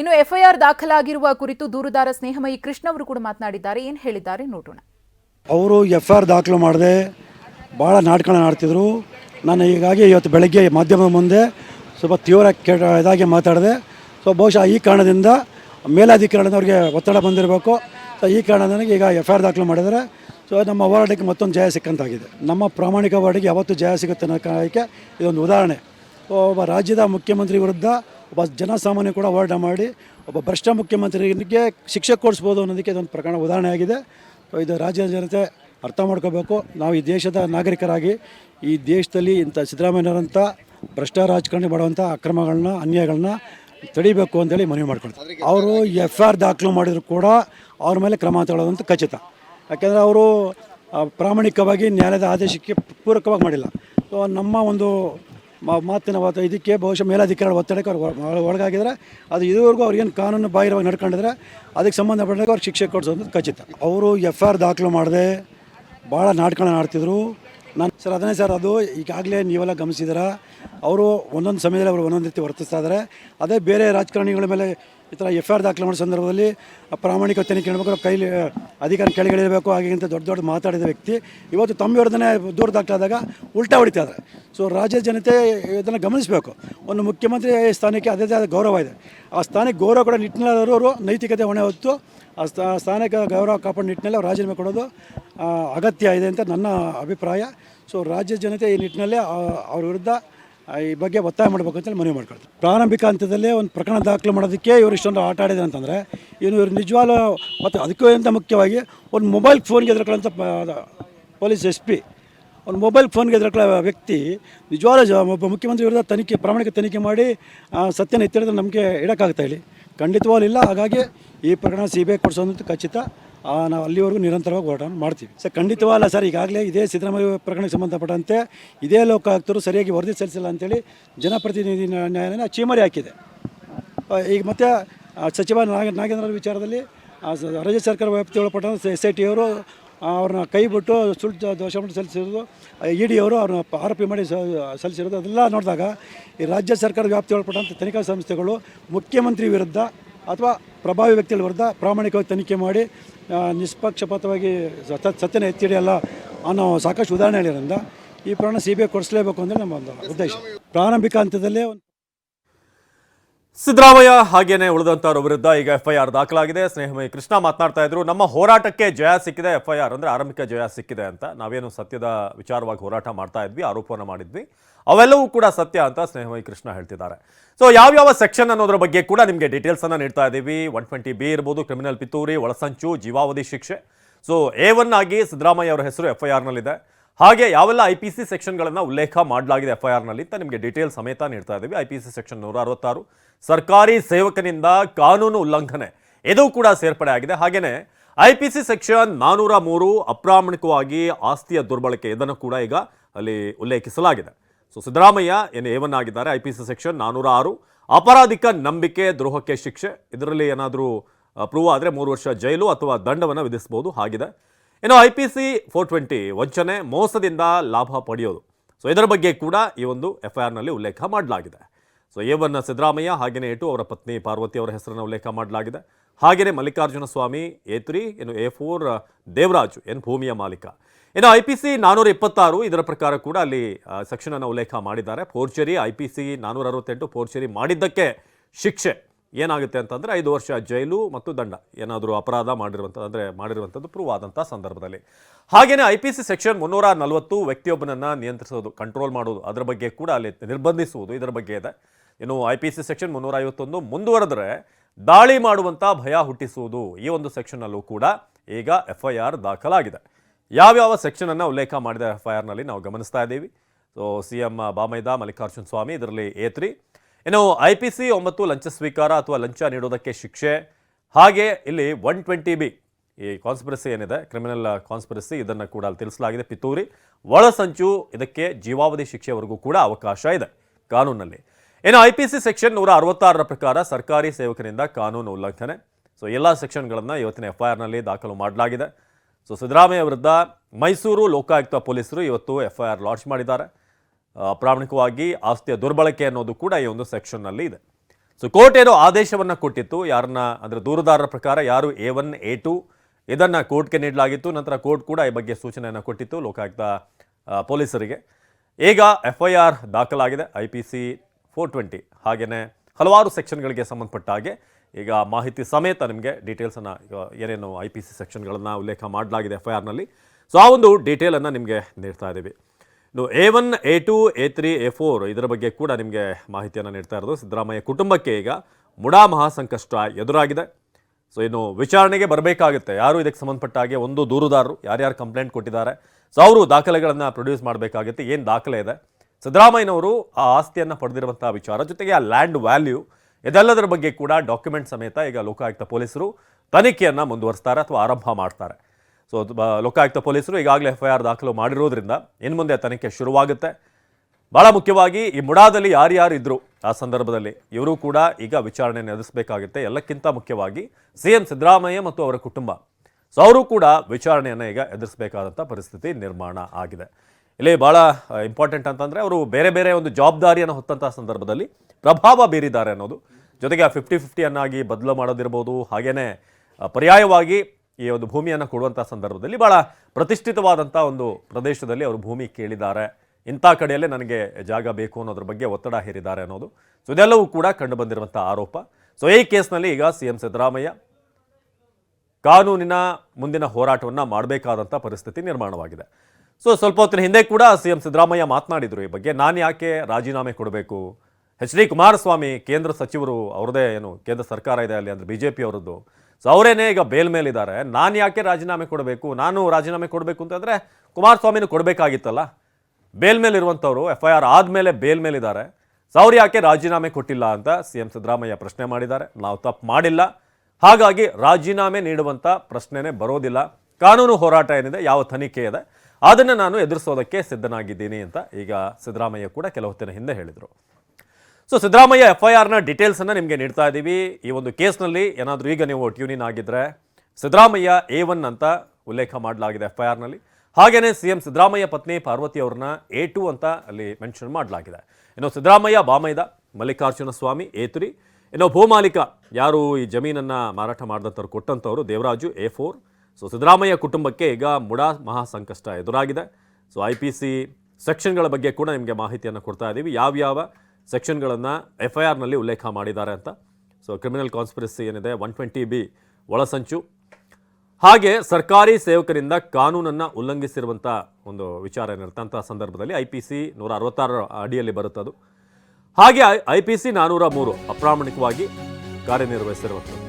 ಇನ್ನು ಎಫ್ಐಆರ್ ದಾಖಲಾಗಿರುವ ಕುರಿತು ದೂರುದಾರ ಸ್ನೇಹಮಯಿ ಕೃಷ್ಣ ಅವರು ಕೂಡ ಮಾತನಾಡಿದ್ದಾರೆ. ಏನು ಹೇಳಿದ್ದಾರೆ ನೋಡೋಣ. ಅವರು ಎಫ್ ಆರ್ ದಾಖಲು ಮಾಡದೆ ಭಾಳ ನಾಟಕಗಳನ್ನ ಆಡ್ತಿದ್ರು. ನಾನು ಹೀಗಾಗಿ ಇವತ್ತು ಬೆಳಗ್ಗೆ ಮಾಧ್ಯಮದ ಮುಂದೆ ಸ್ವಲ್ಪ ತೀವ್ರ ಕೆಟ್ಟ ಇದಾಗಿ ಮಾತಾಡಿದೆ. ಸೊ ಬಹುಶಃ ಈ ಕಾರಣದಿಂದ ಮೇಲಾಧಿಕಾರಿಗಳಿಂದ ಅವ್ರಿಗೆ ಒತ್ತಡ ಬಂದಿರಬೇಕು. ಸೊ ಈ ಕಾರಣದಿಂದ ಈಗ ಎಫ್ ಐ ದಾಖಲು ಮಾಡಿದರೆ ಸೊ ನಮ್ಮ ಹೋರಾಟಕ್ಕೆ ಮತ್ತೊಂದು ಜಯ ಸಿಕ್ಕಂತಾಗಿದೆ. ನಮ್ಮ ಪ್ರಾಮಾಣಿಕ ಹೋರಾಟಕ್ಕೆ ಯಾವತ್ತೂ ಜಯ ಸಿಗುತ್ತೆ ಅನ್ನೋ ಕಾರಣಕ್ಕೆ ಇದೊಂದು ಉದಾಹರಣೆ. ಒಬ್ಬ ರಾಜ್ಯದ ಮುಖ್ಯಮಂತ್ರಿ ವಿರುದ್ಧ ಒಬ್ಬ ಜನಸಾಮಾನ್ಯ ಕೂಡ ಹೋರಾಟ ಮಾಡಿ, ಒಬ್ಬ ಭ್ರಷ್ಟ ಮುಖ್ಯಮಂತ್ರಿಗೆ ಶಿಕ್ಷೆ ಕೊಡಿಸ್ಬೋದು ಅನ್ನೋದಕ್ಕೆ ಇದೊಂದು ಪ್ರಕರಣ ಉದಾಹರಣೆ ಆಗಿದೆ. ಇದು ರಾಜ್ಯದ ಜನತೆ ಅರ್ಥ ಮಾಡ್ಕೋಬೇಕು. ನಾವು ಈ ದೇಶದ ನಾಗರಿಕರಾಗಿ, ಈ ದೇಶದಲ್ಲಿ ಇಂಥ ಸಿದ್ದರಾಮಯ್ಯನವರಂಥ ಭ್ರಷ್ಟ ರಾಜಕಾರಣಿ ಮಾಡುವಂಥ ಅಕ್ರಮಗಳನ್ನ, ಅನ್ಯಾಯಗಳನ್ನ ತಡಿಬೇಕು ಅಂತೇಳಿ ಮನವಿ ಮಾಡ್ಕೊಳ್ತಾರೆ. ಅವರು ಎಫ್ ಆರ್ ದಾಖಲು ಮಾಡಿದರೂ ಕೂಡ ಅವ್ರ ಮೇಲೆ ಕ್ರಮ ತಗೊಳ್ಳೋದಂತ ಖಚಿತ. ಯಾಕೆಂದರೆ ಅವರು ಪ್ರಾಮಾಣಿಕವಾಗಿ ನ್ಯಾಯಾಲಯದ ಆದೇಶಕ್ಕೆ ಪೂರಕವಾಗಿ ಮಾಡಿಲ್ಲ. ಸೊ ನಮ್ಮ ಒಂದು ಮಾತಿನ ಇದಕ್ಕೆ ಬಹುಶಃ ಮೇಲಾಧಿಕಾರಿಗಳ ಒತ್ತಡಕ್ಕೆ ಅವ್ರು ಒಳ- ಒಳಗಾಗಿದ್ದಾರೆ. ಅದು ಇದುವರೆಗೂ ಅವ್ರಿಗೇನು ಕಾನೂನು ಬಾಹಿರವಾಗಿ ನಡ್ಕೊಂಡಿದ್ರೆ ಅದಕ್ಕೆ ಸಂಬಂಧಪಟ್ಟಾಗ ಅವ್ರಿಗೆ ಶಿಕ್ಷೆ ಕೊಡಿಸೋದು ಖಚಿತ. ಅವರು ಎಫ್ ಆರ್ ದಾಖಲು ಮಾಡಿದೆ ಭಾಳ ನಾಟಕಗಳನ್ನ ಆಡ್ತಿದ್ರು. ನಾನು ಸರ್, ಅದನ್ನೇ ಸರ್, ಅದು ಈಗಾಗಲೇ ನೀವೆಲ್ಲ ಗಮನಿಸಿದ್ದೀರಾ? ಅವರು ಒಂದೊಂದು ಸಮಯದಲ್ಲಿ ಅವರು ಒಂದೊಂದು ರೀತಿ ವರ್ತಿಸ್ತಾ ಇದ್ದಾರೆ. ಅದೇ ಬೇರೆ ರಾಜಕಾರಣಿಗಳ ಮೇಲೆ ಈ ಥರ ಎಫ್ ಐ ಆರ್ ದಾಖಲೆ ಮಾಡೋ ಸಂದರ್ಭದಲ್ಲಿ ಪ್ರಾಮಾಣಿಕ ತನಿಖೆ ಮಾಡಬೇಕು ಕೈಲಿ, ಅಧಿಕಾರ ಕೆಳಗಿಳಿಯಬೇಕು, ಹಾಗೆ ಅಂತ ದೊಡ್ಡ ದೊಡ್ಡ ಮಾತಾಡಿದ ವ್ಯಕ್ತಿ. ಇವತ್ತು ತಮ್ಮ ವಿರುದ್ಧನೇ ದೂರ ದಾಖಲಾದಾಗ ಉಲ್ಟಾ ಹೊಡಿತಾರೆ ಸೊ ರಾಜ್ಯ ಜನತೆ ಇದನ್ನು ಗಮನಿಸಬೇಕು. ಒಂದು ಮುಖ್ಯಮಂತ್ರಿ ಸ್ಥಾನಕ್ಕೆ ಅದೇ ಆದ ಗೌರವ ಇದೆ. ಆ ಸ್ಥಾನಕ್ಕೆ ಗೌರವ ಕೊಡೋ ನಿಟ್ಟಿನಲ್ಲಿ ಅವರು ನೈತಿಕತೆ ಹೊಣೆ ಹೊತ್ತು, ಆ ಸ್ಥಾ ಸ್ಥಾನಕ್ಕೆ ಗೌರವ ಕಾಪಾಡೋ ನಿಟ್ಟಿನಲ್ಲಿ ಅವ್ರು ರಾಜೀನಾಮೆ ಕೊಡೋದು ಅಗತ್ಯ ಇದೆ ಅಂತ ನನ್ನ ಅಭಿಪ್ರಾಯ. ಸೊ ರಾಜ್ಯ ಜನತೆ ಈ ನಿಟ್ಟಿನಲ್ಲಿ ಅವ್ರ ವಿರುದ್ಧ ಈ ಬಗ್ಗೆ ಒತ್ತಾಯ ಮಾಡಬೇಕು ಅಂತೇಳಿ ಮನವಿ ಮಾಡ್ಕೊಳ್ತಾರೆ ಪ್ರಾರಂಭಿಕ ಹಂತದಲ್ಲೇ ಒಂದು ಪ್ರಕರಣ ದಾಖಲು ಮಾಡೋದಕ್ಕೆ ಇವರು ಇಷ್ಟೊಂದು ಆಟ ಆಡಿದೆ ಅಂತಂದರೆ ಇನ್ನು ಇವರು ನಿಜವಾದ ಮತ್ತು ಅದಕ್ಕೂ ಅಂತ ಮುಖ್ಯವಾಗಿ ಒಂದು ಮೊಬೈಲ್ ಫೋನ್ಗೆ ಎದುರ್ಕೊಳ್ಳೋಂಥ ಪೊಲೀಸ್ ಎಸ್ ಪಿ, ಒಂದು ಮೊಬೈಲ್ ಫೋನ್ಗೆ ಎದುರ್ಕೊಳ್ಳೋ ವ್ಯಕ್ತಿ ನಿಜವಾದ ಒಬ್ಬ ಮುಖ್ಯಮಂತ್ರಿ ವಿರುದ್ಧ ತನಿಖೆ, ಪ್ರಾಮಾಣಿಕ ತನಿಖೆ ಮಾಡಿ ಸತ್ಯನ ಎತ್ತಿಡಿದ್ರೆ ನಮಗೆ ಇಡೋಕ್ಕಾಗ್ತಾ ಹೇಳಿ ಖಂಡಿತವಾಗಿಲ್ಲ ಇಲ್ಲ. ಹಾಗಾಗಿ ಈ ಪ್ರಕರಣ ಸಿ ಬಿ ಐ ಖಚಿತ ನಾವು ಅಲ್ಲಿವರೆಗೂ ನಿರಂತರವಾಗಿ ಹೋರಾಟ ಮಾಡ್ತೀವಿ. ಸರ್, ಖಂಡಿತವಲ್ಲ ಸರ್, ಈಗಾಗಲೇ ಇದೇ ಸಿದ್ದರಾಮಯ್ಯ ಪ್ರಕರಣಕ್ಕೆ ಸಂಬಂಧಪಟ್ಟಂತೆ ಇದೇ ಲೋಕಾಯುಕ್ತರು ಸರಿಯಾಗಿ ವರದಿ ಸಲ್ಲಿಸಿಲ್ಲ ಅಂತೇಳಿ ಜನಪ್ರತಿನಿಧಿ ನ್ಯಾಯಾಲಯ ಚೀಮರಿ ಹಾಕಿದೆ. ಈಗ ಮತ್ತೆ ಸಚಿವ ನಾಗ ನಾಗೇಂದ್ರ ವಿಚಾರದಲ್ಲಿ ರಾಜ್ಯ ಸರ್ಕಾರ ವ್ಯಾಪ್ತಿ ಒಳಪಟ್ಟ ಎಸ್ ಐ ಟಿ ಅವರು ಅವ್ರನ್ನ ಕೈ ಬಿಟ್ಟು ಸುಳ್ಳು ದೋಷವನ್ನು ಸಲ್ಲಿಸಿರೋದು ಇ ಡಿ ಅವರು ಅವ್ರನ್ನ ಆರೋಪಿ ಮಾಡಿ ಸಲ್ಲಿಸಿರೋದು, ಅದೆಲ್ಲ ನೋಡಿದಾಗ ಈ ರಾಜ್ಯ ಸರ್ಕಾರದ ವ್ಯಾಪ್ತಿ ಒಳಪಟ್ಟಂಥ ತನಿಖಾ ಸಂಸ್ಥೆಗಳು ಮುಖ್ಯಮಂತ್ರಿ ವಿರುದ್ಧ ಅಥವಾ ಪ್ರಭಾವಿ ವ್ಯಕ್ತಿಗಳ ವಿರುದ್ಧ ಪ್ರಾಮಾಣಿಕವಾಗಿ ತನಿಖೆ ಮಾಡಿ ನಿಷ್ಪಕ್ಷಪಾತವಾಗಿ ಸತ್ಯ ಸತ್ಯನ ಎತ್ತಿಡಿಯಲ್ಲ ಅನ್ನೋ ಸಾಕಷ್ಟು ಉದಾಹರಣೆಗಳಿರೋದ್ರಿಂದ ಈ ಪ್ರಕರಣ ಸಿ ಬಿ ಐ ಕೊಡಿಸಲೇಬೇಕು ಅಂದರೆ ನಮ್ಮ ಒಂದು ಉದ್ದೇಶ. ಪ್ರಾರಂಭಿಕ ಹಂತದಲ್ಲೇ ಒಂದು ಸಿದ್ದರಾಮಯ್ಯ ಹಾಗೇನೆ ಉಳಿದಂಥವ್ರ ವಿರುದ್ಧ ಈಗ ಎಫ್ಐಆರ್ ದಾಖಲಾಗಿದೆ. ಸ್ನೇಹಮಯಿ ಕೃಷ್ಣ ಮಾತನಾಡ್ತಾ ಇದ್ರು, ನಮ್ಮ ಹೋರಾಟಕ್ಕೆ ಜಯ ಸಿಕ್ಕಿದೆ, ಎಫ್ಐಆರ್ ಅಂದ್ರೆ ಆರಂಭಿಕ ಜಯ ಸಿಕ್ಕಿದೆ ಅಂತ. ನಾವೇನು ಸತ್ಯದ ವಿಚಾರವಾಗಿ ಹೋರಾಟ ಮಾಡ್ತಾ ಇದ್ವಿ, ಆರೋಪವನ್ನು ಮಾಡಿದ್ವಿ. ಅವೆಲ್ಲವೂ ಕೂಡ ಸತ್ಯ ಅಂತ ಸ್ನೇಹಮಯಿ ಕೃಷ್ಣ ಹೇಳ್ತಿದ್ದಾರೆ. ಸೊ ಯಾವ್ಯಾವ ಸೆಕ್ಷನ್ ಅನ್ನೋದ್ರ ಬಗ್ಗೆ ಕೂಡ ನಿಮಗೆ ಡೀಟೇಲ್ಸ್ ಅನ್ನ ನೀಡ್ತಾ ಇದ್ದೀವಿ. ಒನ್ ಟ್ವೆಂಟಿ ಬಿ ಇರ್ಬೋದು ಕ್ರಿಮಿನಲ್ ಪಿತೂರಿ ಒಳಸಂಚು, ಜೀವಾವಧಿ ಶಿಕ್ಷೆ. ಸೊ ಎ ಒನ್ ಆಗಿ ಸಿದ್ದರಾಮಯ್ಯ ಅವರ ಹೆಸರು ಎಫ್ಐಆರ್ ನಲ್ಲಿದೆ. ಹಾಗೆ ಯಾವೆಲ್ಲ ಐ ಪಿ ಸಿ ಸೆಕ್ಷನ್ಗಳನ್ನು ಉಲ್ಲೇಖ ಮಾಡಲಾಗಿದೆ ಎಫ್ ಐ ಆರ್ನಲ್ಲಿ ಅಂತ ನಿಮಗೆ ಡೀಟೇಲ್ ಸಮೇತ ನೀಡ್ತಾ ಇದ್ದೀವಿ. ಐ ಪಿ ಸಿ ಸೆಕ್ಷನ್ ನೂರ ಅರವತ್ತಾರು. ಸರ್ಕಾರಿ ಸೇವಕನಿಂದ ಕಾನೂನು ಉಲ್ಲಂಘನೆ. ಇದು ಕೂಡ ಸೇರ್ಪಡೆ ಆಗಿದೆ. ಹಾಗೆಯೇ ಐ ಪಿ ಸಿ ಸೆಕ್ಷನ್ ನಾನೂರ ಮೂರು ಅಪ್ರಾಮಾಣಿಕವಾಗಿ ಆಸ್ತಿಯ ದುರ್ಬಳಕೆ, ಇದನ್ನು ಕೂಡ ಈಗ ಅಲ್ಲಿ ಉಲ್ಲೇಖಿಸಲಾಗಿದೆ. ಸೊ, ಸಿದ್ದರಾಮಯ್ಯ ಏನು ಏವನ್ನಾಗಿದ್ದಾರೆ ಐ ಪಿ ಸಿ ಸೆಕ್ಷನ್ ನಾನೂರ ಆರು. ಅಪರಾಧಿಕ ನಂಬಿಕೆ, ದ್ರೋಹಕ್ಕೆ ಶಿಕ್ಷೆ, ಇದರಲ್ಲಿ ಏನಾದರೂ ಪ್ರೂವ್ ಆದರೆ ಮೂರು ವರ್ಷ ಜೈಲು ಅಥವಾ ದಂಡವನ್ನು ವಿಧಿಸಬಹುದು ಹಾಗಿದೆ. ಇನ್ನು I P C four twenty ವಂಚನೆ, ಮೋಸದಿಂದ ಲಾಭ ಪಡೆಯೋದು. ಸೊ, ಇದರ ಬಗ್ಗೆ ಕೂಡ ಈ ಒಂದು ಎಫ್ ಐ ಆರ್ನಲ್ಲಿ ಉಲ್ಲೇಖ ಮಾಡಲಾಗಿದೆ. ಸೊ ಎ ಒನ್ ಸಿದ್ದರಾಮಯ್ಯ ಹಾಗೆಯೇ ಏಟು ಅವರ ಪತ್ನಿ ಪಾರ್ವತಿ ಅವರ ಹೆಸರನ್ನು ಉಲ್ಲೇಖ ಮಾಡಲಾಗಿದೆ. ಹಾಗೆಯೇ ಮಲ್ಲಿಕಾರ್ಜುನ ಸ್ವಾಮಿ ಎ ತ್ರೀ ಇನ್ನು ಎ ಫೋರ್, ದೇವರಾಜು ಏನು ಭೂಮಿಯ ಮಾಲೀಕ. ಇನ್ನು ಐ ಪಿ ಸಿ ನಾನ್ನೂರ ಇಪ್ಪತ್ತಾರು ಇದರ ಪ್ರಕಾರ ಕೂಡ ಅಲ್ಲಿ ಸೆಕ್ಷನ್ ಅನ್ನು ಉಲ್ಲೇಖ ಮಾಡಿದ್ದಾರೆ. ಫೋರ್ಚರಿ ಐ ಪಿ ಸಿ ನಾನ್ನೂರ ಅರವತ್ತೆಂಟು ಫೋರ್ಚರಿ ಮಾಡಿದ್ದಕ್ಕೆ ಶಿಕ್ಷೆ ಏನಾಗುತ್ತೆ ಅಂತಂದರೆ ಐದು ವರ್ಷ ಜೈಲು ಮತ್ತು ದಂಡ. ಏನಾದರೂ ಅಪರಾಧ ಮಾಡಿರುವಂಥದ್ದು ಅಂದರೆ ಮಾಡಿರುವಂಥದ್ದು ಪ್ರೂವ್ ಆದಂಥ ಸಂದರ್ಭದಲ್ಲಿ. ಹಾಗೆಯೇ ಐ ಪಿ ಸಿ ಸೆಕ್ಷನ್ ಮುನ್ನೂರ ನಲವತ್ತು ವ್ಯಕ್ತಿಯೊಬ್ಬನನ್ನು ನಿಯಂತ್ರಿಸೋದು ಕಂಟ್ರೋಲ್ ಮಾಡೋದು, ಅದರ ಬಗ್ಗೆ ಕೂಡ ಅಲ್ಲಿ ನಿರ್ಬಂಧಿಸುವುದು ಇದರ ಬಗ್ಗೆ ಇದೆ. ಇನ್ನು ಐ ಪಿ ಸಿ ಸೆಕ್ಷನ್ ಮುನ್ನೂರ ಐವತ್ತೊಂದು ಮುಂದುವರೆದ್ರೆ ದಾಳಿ ಮಾಡುವಂಥ ಭಯ ಹುಟ್ಟಿಸುವುದು ಈ ಒಂದು ಸೆಕ್ಷನ್ನಲ್ಲೂ ಕೂಡ ಈಗ ಎಫ್ ಐ ಆರ್ ದಾಖಲಾಗಿದೆ. ಯಾವ್ಯಾವ ಸೆಕ್ಷನನ್ನು ಉಲ್ಲೇಖ ಮಾಡಿದ ಎಫ್ ಐ ಆರ್ನಲ್ಲಿ ನಾವು ಗಮನಿಸ್ತಾ ಇದ್ದೀವಿ. ಸೊ ಸಿ ಎಂ ಬಾಮೈದ, ಮಲ್ಲಿಕಾರ್ಜುನ್ ಸ್ವಾಮಿ ಇದರಲ್ಲಿ ಎ ತ್ರೀ ಇನ್ನು ಐ ಪಿ ಸಿ ಒಂಬತ್ತು ಲಂಚ ಸ್ವೀಕಾರ ಅಥವಾ ಲಂಚ ನೀಡೋದಕ್ಕೆ ಶಿಕ್ಷೆ. ಹಾಗೆ ಇಲ್ಲಿ ಒನ್ ಟ್ವೆಂಟಿ ಬಿ ಈ ಕಾನ್ಸ್ಪಿರಸಿ ಏನಿದೆ ಕ್ರಿಮಿನಲ್ ಕಾನ್ಸ್ಪಿರಸಿ ಇದನ್ನು ಕೂಡ ಅಲ್ಲಿ ತಿಳಿಸಲಾಗಿದೆ. ಪಿತೂರಿ ಒಳಸಂಚು ಇದಕ್ಕೆ ಜೀವಾವಧಿ ಶಿಕ್ಷೆವರೆಗೂ ಕೂಡ ಅವಕಾಶ ಇದೆ ಕಾನೂನಲ್ಲಿ. ಇನ್ನು ಐ ಪಿ ಸಿ ಸೆಕ್ಷನ್ ನೂರ ಅರವತ್ತಾರರ ಪ್ರಕಾರ ಸರ್ಕಾರಿ ಸೇವಕರಿಂದ ಕಾನೂನು ಉಲ್ಲಂಘನೆ. ಸೊ ಎಲ್ಲ ಸೆಕ್ಷನ್ಗಳನ್ನು ಇವತ್ತಿನ ಎಫ್ ಐ ಆರ್ನಲ್ಲಿ ದಾಖಲು ಮಾಡಲಾಗಿದೆ. ಸೊ ಸಿದ್ದರಾಮಯ್ಯ ವಿರುದ್ಧ ಮೈಸೂರು ಲೋಕಾಯುಕ್ತ ಪೊಲೀಸರು ಇವತ್ತು ಎಫ್ ಐ ಆರ್ ಲಾಂಚ್ ಮಾಡಿದ್ದಾರೆ. ಪ್ರಾಮಾಣಿಕವಾಗಿ ಆಸ್ತಿಯ ದುರ್ಬಳಕೆ ಅನ್ನೋದು ಕೂಡ ಈ ಒಂದು ಸೆಕ್ಷನ್ನಲ್ಲಿ ಇದೆ. ಸೊ ಕೋರ್ಟ್ ಏನೋ ಆದೇಶವನ್ನು ಕೊಟ್ಟಿತ್ತು. ಯಾರನ್ನ ಅಂದರೆ ದೂರುದಾರರ ಪ್ರಕಾರ ಯಾರು ಎ ಒನ್ ಎ ಟು ಇದನ್ನು ಕೋರ್ಟ್ಗೆ ನೀಡಲಾಗಿತ್ತು. ನಂತರ ಕೋರ್ಟ್ ಕೂಡ ಈ ಬಗ್ಗೆ ಸೂಚನೆಯನ್ನು ಕೊಟ್ಟಿತ್ತು ಲೋಕಾಯುಕ್ತ ಪೊಲೀಸರಿಗೆ. ಈಗ ಎಫ್ ಐ ಆರ್ ದಾಖಲಾಗಿದೆ. I P C four twenty. ಹಾಗೆಯೇ ಹಲವಾರು ಸೆಕ್ಷನ್ಗಳಿಗೆ ಸಂಬಂಧಪಟ್ಟ ಹಾಗೆ ಈಗ ಮಾಹಿತಿ ಸಮೇತ ನಿಮಗೆ ಡೀಟೇಲ್ಸನ್ನು ಏನೇನು ಐ ಪಿ ಸಿ ಸೆಕ್ಷನ್ಗಳನ್ನು ಉಲ್ಲೇಖ ಮಾಡಲಾಗಿದೆ ಎಫ್ ಐ ಆರ್ನಲ್ಲಿ ಸೊ ಆ ಒಂದು ಡೀಟೇಲನ್ನು ನಿಮಗೆ ನೀಡ್ತಾ ಇದ್ದೀವಿ. ಇನ್ನು A one A two A three A four ಇದರ ಬಗ್ಗೆ ಕೂಡ ನಿಮಗೆ ಮಾಹಿತಿಯನ್ನು ನೀಡ್ತಾ ಇರೋದು. ಸಿದ್ದರಾಮಯ್ಯ ಕುಟುಂಬಕ್ಕೆ ಈಗ ಮುಡಾ ಮಹಾಸಂಕಷ್ಟ ಎದುರಾಗಿದೆ. ಸೊ ಇನ್ನು ವಿಚಾರಣೆಗೆ ಬರಬೇಕಾಗುತ್ತೆ. ಯಾರು ಇದಕ್ಕೆ ಸಂಬಂಧಪಟ್ಟ ಹಾಗೆ ಒಂದು ದೂರುದಾರರು, ಯಾರ್ಯಾರು ಕಂಪ್ಲೇಂಟ್ ಕೊಟ್ಟಿದ್ದಾರೆ. ಸೊ ಅವರು ದಾಖಲೆಗಳನ್ನು ಪ್ರೊಡ್ಯೂಸ್ ಮಾಡಬೇಕಾಗುತ್ತೆ. ಏನು ದಾಖಲೆ ಇದೆ? ಸಿದ್ದರಾಮಯ್ಯನವರು ಆ ಆಸ್ತಿಯನ್ನು ಪಡೆದಿರುವಂಥ ವಿಚಾರ, ಜೊತೆಗೆ ಆ ಲ್ಯಾಂಡ್ ವ್ಯಾಲ್ಯೂ ಇದೆಲ್ಲದರ ಬಗ್ಗೆ ಕೂಡ ಡಾಕ್ಯುಮೆಂಟ್ ಸಮೇತ ಈಗ ಲೋಕಾಯುಕ್ತ ಪೊಲೀಸರು ತನಿಖೆಯನ್ನು ಮುಂದುವರಿಸ್ತಾರೆ ಅಥವಾ ಆರಂಭ ಮಾಡ್ತಾರೆ. ಸೊ ಲೋಕಾಯುಕ್ತ ಪೊಲೀಸರು ಈಗಾಗಲೇ ಎಫ್ ಐ ಆರ್ ದಾಖಲು ಮಾಡಿರೋದ್ರಿಂದ ಇನ್ನು ಮುಂದೆ ತನಿಖೆ ಶುರುವಾಗುತ್ತೆ. ಬಹಳ ಮುಖ್ಯವಾಗಿ ಈ ಮುಡಾದಲ್ಲಿ ಯಾರ್ಯಾರು ಇದ್ದರು ಆ ಸಂದರ್ಭದಲ್ಲಿ ಇವರು ಕೂಡ ಈಗ ವಿಚಾರಣೆಯನ್ನು ಎದುರಿಸಬೇಕಾಗುತ್ತೆ ಎಲ್ಲಕ್ಕಿಂತ ಮುಖ್ಯವಾಗಿ ಸಿ ಎಂ ಸಿದ್ದರಾಮಯ್ಯ ಮತ್ತು ಅವರ ಕುಟುಂಬ. ಸೊ ಅವರು ಕೂಡ ವಿಚಾರಣೆಯನ್ನು ಈಗ ಎದುರಿಸಬೇಕಾದಂಥ ಪರಿಸ್ಥಿತಿ ನಿರ್ಮಾಣ ಆಗಿದೆ. ಇಲ್ಲಿ ಭಾಳ ಇಂಪಾರ್ಟೆಂಟ್ ಅಂತಂದರೆ ಅವರು ಬೇರೆ ಬೇರೆ ಒಂದು ಜವಾಬ್ದಾರಿಯನ್ನು ಹೊತ್ತಂಥ ಸಂದರ್ಭದಲ್ಲಿ ಪ್ರಭಾವ ಬೀರಿದ್ದಾರೆ ಅನ್ನೋದು. ಜೊತೆಗೆ ಆ ಫಿಫ್ಟಿ ಫಿಫ್ಟಿಯನ್ನಾಗಿ ಬದಲು ಮಾಡೋದಿರ್ಬೋದು ಹಾಗೆಯೇ ಪರ್ಯಾಯವಾಗಿ ಈ ಒಂದು ಭೂಮಿಯನ್ನು ಕೊಡುವಂಥ ಸಂದರ್ಭದಲ್ಲಿ ಭಾಳ ಪ್ರತಿಷ್ಠಿತವಾದಂಥ ಒಂದು ಪ್ರದೇಶದಲ್ಲಿ ಅವರು ಭೂಮಿ ಕೇಳಿದ್ದಾರೆ. ಇಂಥ ಕಡೆಯಲ್ಲೇ ನನಗೆ ಜಾಗ ಬೇಕು ಅನ್ನೋದ್ರ ಬಗ್ಗೆ ಒತ್ತಡ ಹೇರಿದ್ದಾರೆ ಅನ್ನೋದು. ಸೊ ಇದೆಲ್ಲವೂ ಕೂಡ ಕಂಡು ಬಂದಿರುವಂಥ ಆರೋಪ. ಸೊ ಈ ಕೇಸ್ನಲ್ಲಿ ಈಗ ಸಿ ಎಂ ಸಿದ್ದರಾಮಯ್ಯ ಕಾನೂನಿನ ಮುಂದಿನ ಹೋರಾಟವನ್ನು ಮಾಡಬೇಕಾದಂಥ ಪರಿಸ್ಥಿತಿ ನಿರ್ಮಾಣವಾಗಿದೆ. ಸೊ ಸ್ವಲ್ಪ ಹೊತ್ತಿನ ಹಿಂದೆ ಕೂಡ ಸಿ ಎಂ ಸಿದ್ದರಾಮಯ್ಯ ಮಾತನಾಡಿದರು ಈ ಬಗ್ಗೆ. ನಾನು ಯಾಕೆ ರಾಜೀನಾಮೆ ಕೊಡಬೇಕು? ಎಚ್ ಡಿ ಕುಮಾರಸ್ವಾಮಿ, ಕೇಂದ್ರ ಸಚಿವರು ಅವ್ರದೇ ಏನು, ಕೇಂದ್ರ ಸರ್ಕಾರ ಇದೆ ಅಲ್ಲಿ ಅಂದರೆ ಬಿ ಜೆ ಪಿ ಅವರದ್ದು. ಸೊ ಅವರೇನೇ ಈಗ ಬೇಲ್ ಮೇಲಿದ್ದಾರೆ. ನಾನು ಯಾಕೆ ರಾಜೀನಾಮೆ ಕೊಡಬೇಕು? ನಾನು ರಾಜೀನಾಮೆ ಕೊಡಬೇಕು ಅಂತಂದರೆ ಕುಮಾರಸ್ವಾಮಿನೂ ಕೊಡಬೇಕಾಗಿತ್ತಲ್ಲ. ಬೇಲ್ ಮೇಲಿರುವಂಥವ್ರು ಎಫ್ ಐ ಆರ್ ಆದಮೇಲೆ ಬೇಲ್ ಮೇಲಿದ್ದಾರೆ. ಸೊ ಅವ್ರು ಯಾಕೆ ರಾಜೀನಾಮೆ ಕೊಟ್ಟಿಲ್ಲ ಅಂತ ಸಿ ಎಂ ಸಿದ್ದರಾಮಯ್ಯ ಪ್ರಶ್ನೆ ಮಾಡಿದ್ದಾರೆ. ನಾವು ತಪ್ಪು ಮಾಡಿಲ್ಲ. ಹಾಗಾಗಿ ರಾಜೀನಾಮೆ ನೀಡುವಂಥ ಪ್ರಶ್ನೆನೇ ಬರೋದಿಲ್ಲ. ಕಾನೂನು ಹೋರಾಟ ಏನಿದೆ, ಯಾವ ತನಿಖೆ ಇದೆ. ಅದನ್ನು ನಾನು ಎದುರಿಸೋದಕ್ಕೆ ಸಿದ್ಧನಾಗಿದ್ದೀನಿ ಅಂತ ಈಗ ಸಿದ್ದರಾಮಯ್ಯ ಕೂಡ ಕೆಲವು ಹೊತ್ತಿನ ಹಿಂದೆ ಹೇಳಿದರು. ಸೊ ಸಿದ್ದರಾಮಯ್ಯ ಎಫ್ ಐ ಆರ್ನ ಡೀಟೇಲ್ಸನ್ನು ನಿಮಗೆ ನೀಡ್ತಾ ಇದ್ದೀವಿ ಈ ಒಂದು ಕೇಸ್ನಲ್ಲಿ ಏನಾದರೂ ಈಗ ನೀವು ಟ್ಯೂನಿನ್ ಆಗಿದ್ದರೆ ಸಿದ್ದರಾಮಯ್ಯ ಎ ಒನ್ ಅಂತ ಉಲ್ಲೇಖ ಮಾಡಲಾಗಿದೆ ಎಫ್ ಐ ಆರ್ನಲ್ಲಿ ಹಾಗೆಯೇ ಸಿ ಎಂ ಸಿದ್ದರಾಮಯ್ಯ ಪತ್ನಿ ಪಾರ್ವತಿ ಅವ್ರನ್ನ ಎ ಟು ಅಂತ ಅಲ್ಲಿ ಮೆನ್ಷನ್ ಮಾಡಲಾಗಿದೆ. ಇನ್ನು ಸಿದ್ದರಾಮಯ್ಯ ಬಾಮೈದ, ಮಲ್ಲಿಕಾರ್ಜುನ ಸ್ವಾಮಿ ಎ ತ್ರೀ ಇನ್ನು ಭೂಮಾಲಿಕ ಯಾರು ಈ ಜಮೀನನ್ನು ಮಾರಾಟ ಮಾಡಿದಂಥವ್ರು, ಕೊಟ್ಟಂಥವ್ರು Devaraju A four so Siddaramaiah ಕುಟುಂಬಕ್ಕೆ ಈಗ ಮುಡಾ ಮಹಾ ಸಂಕಷ್ಟ ಎದುರಾಗಿದೆ. ಸೊ ಐ ಪಿ ಸಿ ಸೆಕ್ಷನ್ಗಳ ಬಗ್ಗೆ ಕೂಡ ನಿಮಗೆ ಮಾಹಿತಿಯನ್ನು ಕೊಡ್ತಾ ಇದ್ದೀವಿ ಯಾವ್ಯಾವ ಸೆಕ್ಷನ್ಗಳನ್ನು ಎಫ್ ಐ ಆರ್ನಲ್ಲಿ ಉಲ್ಲೇಖ ಮಾಡಿದ್ದಾರೆ ಅಂತ. ಸೊ ಕ್ರಿಮಿನಲ್ ಕಾನ್ಸ್ಪಿರಸಿ ಏನಿದೆ? ಒನ್ ಟ್ವೆಂಟಿ ಬಿ ಒಳಸಂಚು. ಹಾಗೆ ಸರ್ಕಾರಿ ಸೇವಕರಿಂದ ಕಾನೂನನ್ನು ಉಲ್ಲಂಘಿಸಿರುವಂಥ ಒಂದು ವಿಚಾರ ಏನಿರುತ್ತೆ ಸಂದರ್ಭದಲ್ಲಿ ಐ ಪಿ ಸಿ ನೂರ ಅರವತ್ತಾರರ ಅಡಿಯಲ್ಲಿ ಬರುತ್ತದು ಹಾಗೆ ಐ ಪಿ ಸಿ ನಾನ್ನೂರ ಮೂರು ಅಪ್ರಾಮಾಣಿಕವಾಗಿ ಕಾರ್ಯನಿರ್ವಹಿಸಿರುವಂಥದ್ದು.